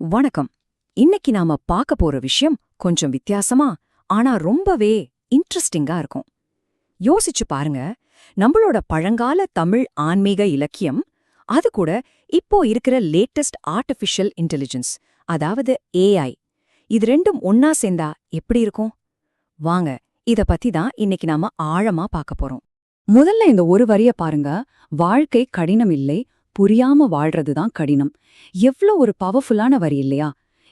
வணக்கம். இன்னைக்கு நாம பார்க்க போற விஷயம் கொஞ்சம் வித்தியாசமா ஆனா ரொம்பவே இன்ட்ரெஸ்டிங்கா இருக்கும். யோசிச்சு பாருங்க நம்மளோட பழங்கால தமிழ் ஆன்மீக இலக்கியம் அது கூட இப்போ இருக்கிற லேட்டஸ்ட் ஆர்டிஃபிஷியல் இன்டெலிஜென்ஸ் அதாவது ஏஐ இது ரெண்டும் ஒன்னா சேர்ந்தா எப்படி இருக்கும்? வாங்க இத பத்தி தான் இன்னைக்கு நாம ஆழமா பார்க்க போறோம். முதல்ல இந்த ஒரு வரிய பாருங்க வாழ்க்கை கடினம் இல்லை புரியாம வாழ்றது தான் கடினம். எவ்ளோ ஒரு பவர்ஃபுல்லான வரி இல்லையா?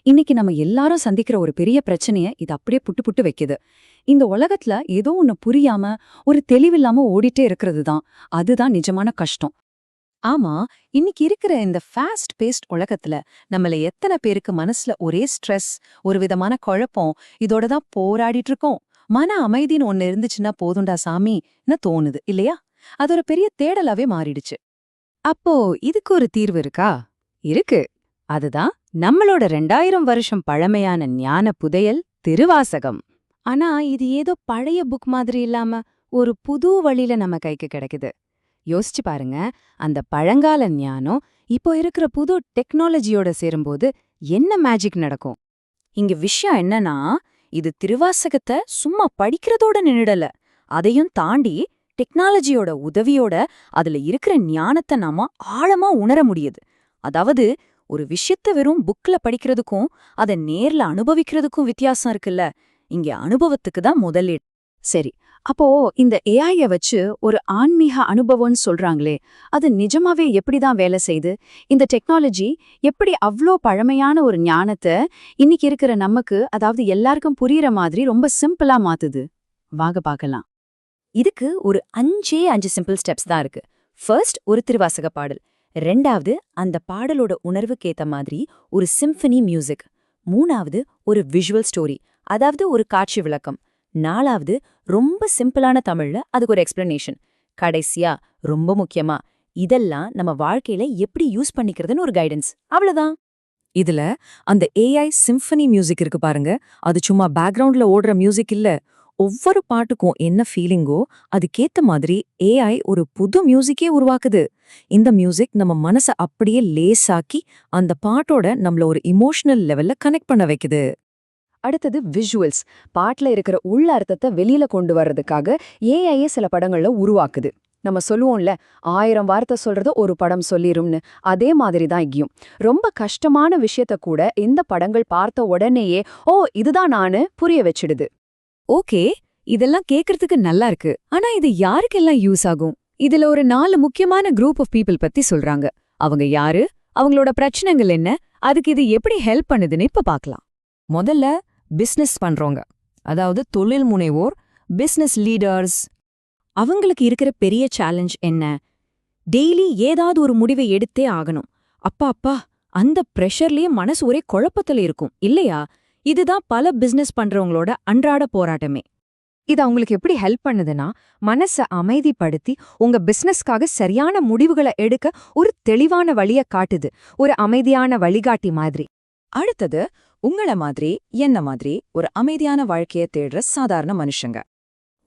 இன்னைக்கு நம்ம எல்லாரும் சந்திக்கிற ஒரு பெரிய பிரச்சனைய இது அப்படியே புட்டு புட்டு வைக்குது. இந்த உலகத்துல ஏதோ ஒன்னு புரியாம ஒரு தெளிவில்லாம ஓடிட்டே இருக்கிறது தான் அதுதான் நிஜமான கஷ்டம். ஆமா இன்னைக்கு இருக்கிற இந்த ஃபாஸ்ட் பேஸ்ட் உலகத்துல நம்மள எத்தனை பேருக்கு மனசுல ஒரே ஸ்ட்ரெஸ் ஒரு விதமான குழப்பம் இதோட தான் போராடிட்டு இருக்கோம். மன அமைதின்னு ஒன்னு இருந்துச்சுன்னா போதுண்டா சாமின்னு தோணுது இல்லையா? அது ஒரு பெரிய தேடலாவே மாறிடுச்சு. அப்போ இதுக்கு ஒரு தீர்வு இருக்கா? இருக்கு. அதுதான் நம்மளோட ரெண்டாயிரம் வருஷம் பழமையான ஞான புதையல் திருவாசகம். ஆனா இது ஏதோ பழைய புக் மாதிரி இல்லாம ஒரு புது வழியில நம்ம கைக்கு கிடைக்குது. யோசிச்சு பாருங்க அந்த பழங்கால ஞானம் இப்போ இருக்கிற புது டெக்னாலஜியோட சேரும்போது என்ன மேஜிக் நடக்கும்? இங்க விஷயம் என்னன்னா இது திருவாசகத்தை சும்மா படிக்கிறதோட நின்னுடல. அதையும் தாண்டி டெக்னாலஜியோட உதவியோட அதுல இருக்கிற ஞானத்தை நாம ஆழமா உணர முடியுது. அதாவது ஒரு விஷயத்த வெறும் புக்ல படிக்கிறதுக்கும் அதை நேர்ல அனுபவிக்கிறதுக்கும் வித்தியாசம் இருக்குல்ல? இங்க அனுபவத்துக்கு தான் முதலீடு சரி அப்போ இந்த ஏஐய வச்சு ஒரு ஆன்மீக அனுபவம்னு சொல்றாங்களே அது நிஜமாவே எப்படிதான் வேலை செய்யுது இந்த டெக்னாலஜி எப்படி அவ்ளோ பழமையான ஒரு ஞானத்தை இன்னைக்கு இருக்கிற நமக்கு அதாவது எல்லாருக்கும் புரியுற மாதிரி ரொம்ப சிம்பிளா மாத்துது? வாங்க பார்க்கலாம். இதுக்கு ஒரு அஞ்சே அஞ்சு சிம்பிள் ஸ்டெப்ஸ் தான் இருக்கு. ஃபர்ஸ்ட் ஒரு திருவாசக பாடல். ரெண்டாவது அந்த பாடலோட உணர்வுக்கேத்த மாதிரி ஒரு சிம்பனி மியூசிக் மூணாவது ஒரு விஷுவல் ஸ்டோரி அதாவது ஒரு காட்சி விளக்கம். நாலாவது ரொம்ப சிம்பிளான தமிழ்ல அதுக்கு ஒரு எக்ஸ்பிளனேஷன் கடைசியா ரொம்ப முக்கியமா இதெல்லாம் நம்ம வாழ்க்கையில எப்படி யூஸ் பண்ணிக்கிறதுன்னு ஒரு கைடன்ஸ் அவ்வளவுதான். இதுல அந்த ஏஐ சிம்பனி மியூசிக் இருக்கு பாருங்க. அது சும்மா பேக்ரவுண்ட்ல ஓடுற மியூசிக் இல்ல. ஒவ்வொரு பாட்டுக்கும் என்ன ஃபீலிங்கோ அதுக்கேத்த மாதிரி ஏஐ ஒரு புது மியூசிக்கே உருவாக்குது. இந்த மியூசிக் நம்ம மனச அப்படியே லேசாக்கி அந்த பாட்டோட நம்மள ஒரு இமோஷனல் லெவல்ல கனெக்ட் பண்ண வைக்குது. அடுத்தது விஷுவல்ஸ் பாட்டில் இருக்கிற உள்ள அர்த்தத்தை வெளியில கொண்டு வர்றதுக்காக ஏஐயே சில படங்கள்ல உருவாக்குது. நம்ம சொல்லுவோம்ல ஆயிரம் வார்த்தை சொல்றது ஒரு படம் சொல்லிரும்னு. அதே மாதிரி தான் இங்கேயும். ரொம்ப கஷ்டமான விஷயத்த கூட இந்த படங்கள் பார்த்த உடனேயே ஓ இதுதான் நானு புரிய வச்சிடுது. ஓகே இதெல்லாம் கேக்குறதுக்கு நல்லா இருக்கு. ஆனா இது யாருக்கெல்லாம் யூஸ் ஆகும்? இதுல ஒரு நாலு முக்கியமான குரூப் ஆஃப் பீப்புள் பத்தி சொல்றாங்க. அவங்க யாரு? அவங்களோட பிரச்சனைகள் என்ன? அதுக்கு இது எப்படி ஹெல்ப் பண்ணுதுன்னு இப்ப பார்க்கலாம் முதல்ல பிசினஸ் பண்றவங்க. அதாவது தொழில் முனைவோர் பிசினஸ் லீடர்ஸ் அவங்களுக்கு இருக்கிற பெரிய சேலஞ்ச் என்ன? டெய்லி ஏதாவது ஒரு முடிவை எடுத்தே ஆகணும். அப்பா அப்பா அந்த ப்ரெஷர்லயே மனசு ஒரே குழப்பத்துல இருக்கும். இல்லையா? இதுதான் பல பிசினஸ் பண்றவங்களோட அன்றாட போராட்டமே. இது அவங்களுக்கு எப்படி ஹெல்ப் பண்ணுதுன்னா மனச அமைதிப்படுத்தி உங்க பிசினஸ்க்காக சரியான முடிவுகளை எடுக்க ஒரு தெளிவான வழிய காட்டுது. ஒரு அமைதியான வழிகாட்டி மாதிரி. அடுத்தது உங்கள மாதிரி என்ன மாதிரி ஒரு அமைதியான வாழ்க்கைய தேடுற சாதாரண மனுஷங்க.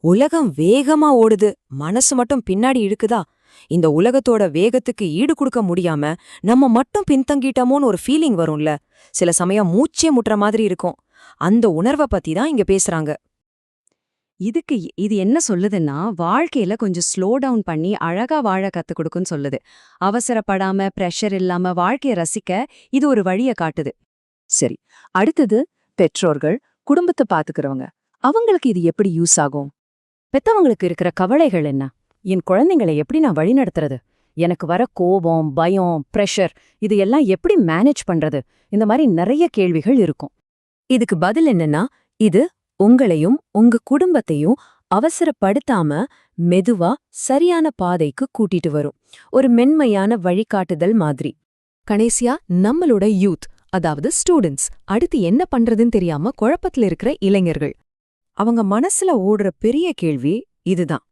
உலகம் வேகமா ஓடுது. மனசு மட்டும் பின்னாடி இழுக்குதா? இந்த உலகத்தோட வேகத்துக்கு ஈடு கொடுக்க முடியாம நம்ம மட்டும் பின்தங்கிட்டோமோன்னு ஒரு ஃபீலிங் வரும்ல. சில சமயம் மூச்சே முட்டுற மாதிரி இருக்கும். அந்த உணர்வை பத்தி தான் இங்க பேசுறாங்க. இதுக்கு இது என்ன சொல்லுதுன்னா வாழ்க்கையில கொஞ்சம் ஸ்லோ டவுன் பண்ணி அழகா வாழ கத்து கொடுக்குன்னு சொல்லுது. அவசரப்படாம பிரஷர் இல்லாம வாழ்க்கைய ரசிக்க இது ஒரு வழிய காட்டுது. சரி அடுத்தது பெற்றோர்கள் குடும்பத்தை பாத்துக்கிறவங்க அவங்களுக்கு இது எப்படி யூஸ் ஆகும்? பெத்தவங்களுக்கு இருக்கிற கவலைகள் என்ன? என் குழந்தைங்களை எப்படி நான் வழிநடத்துறது எனக்கு வர கோபம் பயம் பிரஷர் இது எல்லாம் எப்படி மேனேஜ் பண்றது? இந்த மாதிரி நிறைய கேள்விகள் இருக்கும். இதுக்கு பதில் என்னன்னா இது உங்களையும் உங்க குடும்பத்தையும் அவசரப்படுத்தாம மெதுவா சரியான பாதைக்கு கூட்டிட்டு வரும். ஒரு மென்மையான வழிகாட்டுதல் மாதிரி. கணேசியா நம்மளோட யூத் அதாவது ஸ்டூடெண்ட்ஸ் அடுத்து என்ன பண்றதுன்னு தெரியாம குழப்பத்துல இருக்கிற இளைஞர்கள். அவங்க மனசுல ஓடுற பெரிய கேள்வி இதுதான்.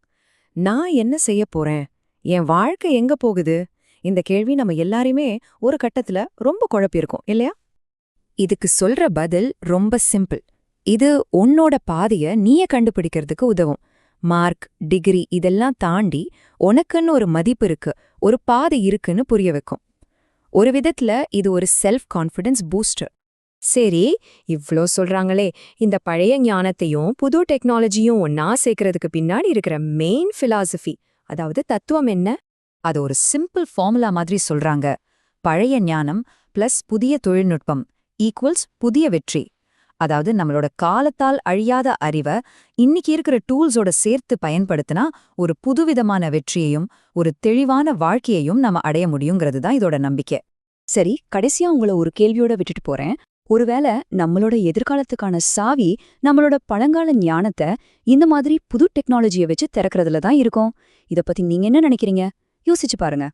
நான் என்ன செய்ய போறேன்? என் வாழ்க்கை எங்க போகுது? இந்த கேள்வி நம்ம எல்லாரையுமே ஒரு கட்டத்துல ரொம்ப குழப்பியிருக்கோம் இல்லையா? இதுக்கு சொல்ற பதில் ரொம்ப சிம்பிள். இது உன்னோட பாதைய நீயே கண்டுபிடிக்கிறதுக்கு உதவும். மார்க் டிகிரி இதெல்லாம் தாண்டி உனக்குன்னு ஒரு மதிப்பு இருக்கு ஒரு பாதை இருக்குன்னு புரிய வைக்கும். ஒரு விதத்துல இது ஒரு செல்ஃப் கான்ஃபிடன்ஸ் பூஸ்டர் சரி இவ்ளோ சொல்றாங்களே. இந்த பழைய ஞானத்தையும் புது டெக்னாலஜியும் ஒன்னா சேர்க்கறதுக்கு பின்னாடி இருக்கிற மெயின் பிலாசபி அதாவது தத்துவம் என்ன? அது ஒரு சிம்பிள் ஃபார்முலா மாதிரி சொல்றாங்க. பழைய ஞானம் பிளஸ் புதிய தொழில்நுட்பம் ஈக்குவல்ஸ் புதிய வெற்றி. அதாவது நம்மளோட காலத்தால் அழியாத அறிவை இன்னைக்கு இருக்கிற டூல்ஸோட சேர்த்து பயன்படுத்தினா ஒரு புதுவிதமான வெற்றியையும் ஒரு தெளிவான வாழ்க்கையையும் நம்ம அடைய முடியுங்கிறது தான் இதோட நம்பிக்கை. சரி கடைசியா உங்களை ஒரு கேள்வியோட விட்டுட்டு போறேன். ஒருவேளை நம்மளோட எதிர்காலத்துக்கான சாவி நம்மளோட பழங்கால ஞானத்தை இந்த மாதிரி புது டெக்னாலஜியை வச்சு திறக்கிறதுல தான் இருக்கும். இத பத்தி நீங்க என்ன நினைக்கிறீங்க? யோசிச்சு பாருங்க.